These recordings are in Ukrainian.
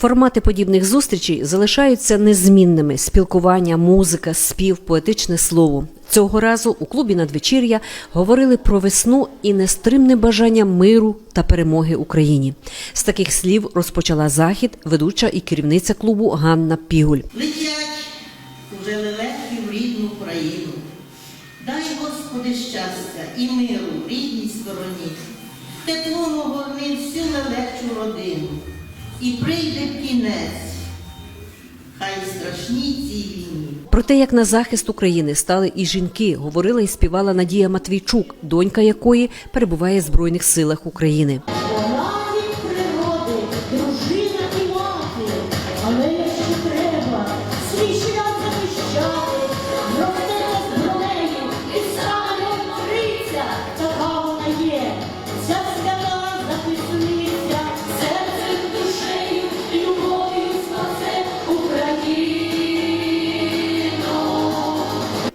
Формати подібних зустрічей залишаються незмінними: спілкування, музика, спів, поетичне слово. Цього разу у клубі надвечір'я говорили про весну і нестримне бажання миру та перемоги Україні. З таких слів розпочала захід ведуча і керівниця клубу Ганна Пігуль. Летять уже лелеки в рідну країну. Дай, Господи, щастя і миру в рідній стороні. Теплом огорни всю лелечу родину. І прийде кінець. Хай страшні цій війні. Про те, як на захист України стали і жінки, говорила і співала Надія Матвійчук, донька якої перебуває в Збройних силах України.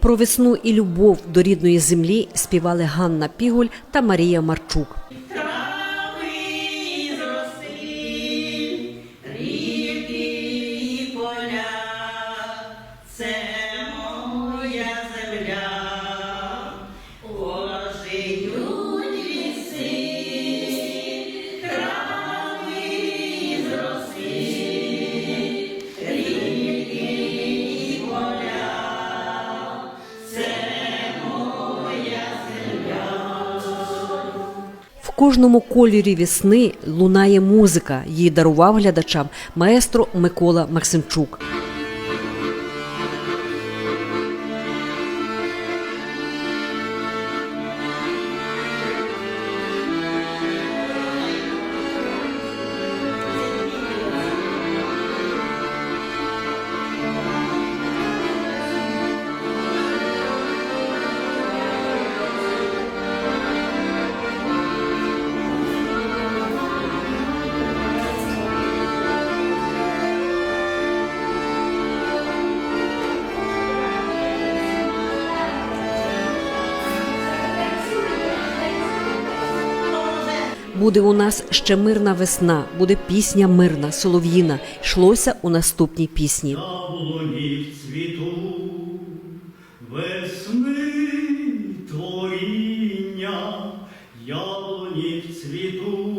Про весну і любов до рідної землі співали Ганна Пігуль та Марія Марчук. Кожному кольорі весни лунає музика. Її дарував глядачам маестро Микола Максимчук. Буде у нас ще мирна весна, буде пісня мирна, солов'їна. Йшлося у наступній пісні. Цвіту, весни творіння, яблоні в цвіту,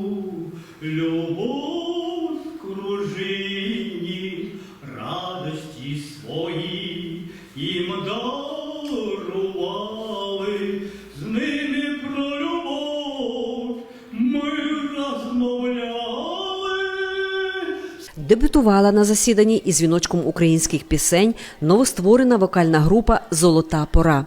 любов в кружині, радості свої їм дарували, з Дебютувала на засіданні із віночком українських пісень новостворена вокальна група Золота пора.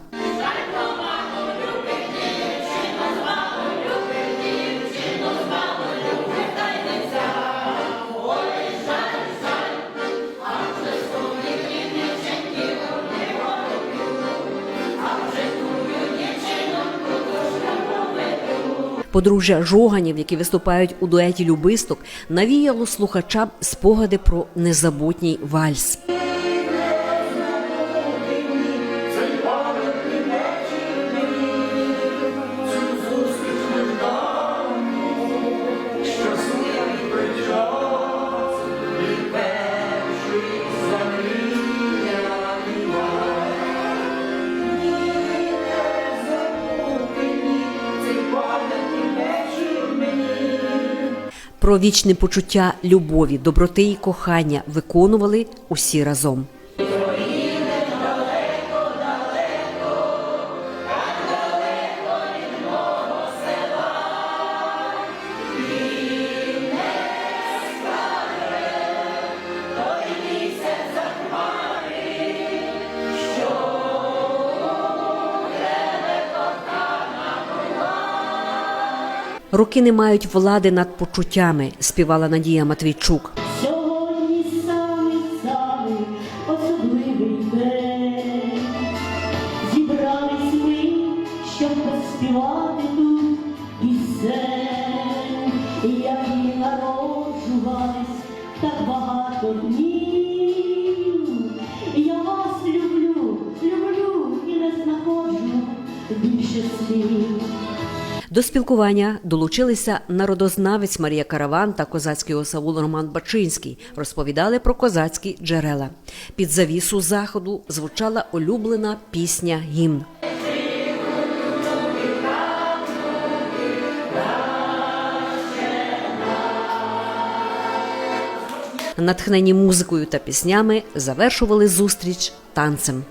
Подружжя Жоганів, які виступають у дуеті Любисток, навіяло слухачам спогади про незабутній вальс. Про вічне почуття любові, доброти і кохання виконували усі разом. Роки не мають влади над почуттями, співала Надія Матвійчук. Сьогодні самий самий особливий день. Зібрались ми, щоб поспівати тут пісень. Як і народжувались так багато днів. Я вас люблю, люблю і не знаходжу більше слів. До спілкування долучилися народознавець Марія Караван та козацький осавул Роман Бачинський. Розповідали про козацькі джерела. Під завісу заходу звучала улюблена пісня гімн. Натхнені музикою та піснями завершували зустріч танцем.